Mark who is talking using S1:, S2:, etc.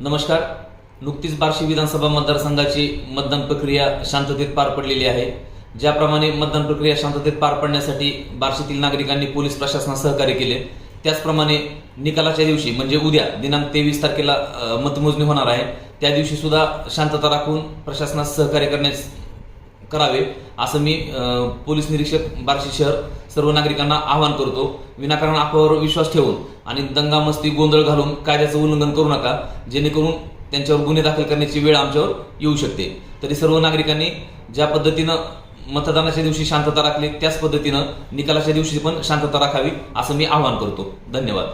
S1: नमस्कार. नुकतीच बार्शी विधानसभा मतदारसंघाची मतदान प्रक्रिया शांततेत पार पडलेली आहे. ज्याप्रमाणे मतदान प्रक्रिया शांततेत पार पडण्यासाठी बार्शीतील नागरिकांनी पोलीस प्रशासनास सहकार्य केले. त्याचप्रमाणे निकालाच्या दिवशी म्हणजे उद्या दिनांक तेवीस तारखेला मतमोजणी होणार आहे. त्या दिवशी सुद्धा शांतता राखून प्रशासनास सहकार्य करण्यास करावे असं मी पोलीस निरीक्षक बार्शी शहर सर्व नागरिकांना आवाहन करतो. विनाकारण अफवावर विश्वास ठेवून आणि दंगा मस्ती गोंधळ घालून कायद्याचं उल्लंघन करू नका जेणेकरून त्यांच्यावर गुन्हे दाखल करण्याची वेळ आमच्यावर येऊ शकते. तरी सर्व नागरिकांनी ज्या पद्धतीनं मतदानाच्या दिवशी शांतता राखली त्याच पद्धतीनं निकालाच्या दिवशी पण शांतता राखावी असं मी आवाहन करतो. धन्यवाद.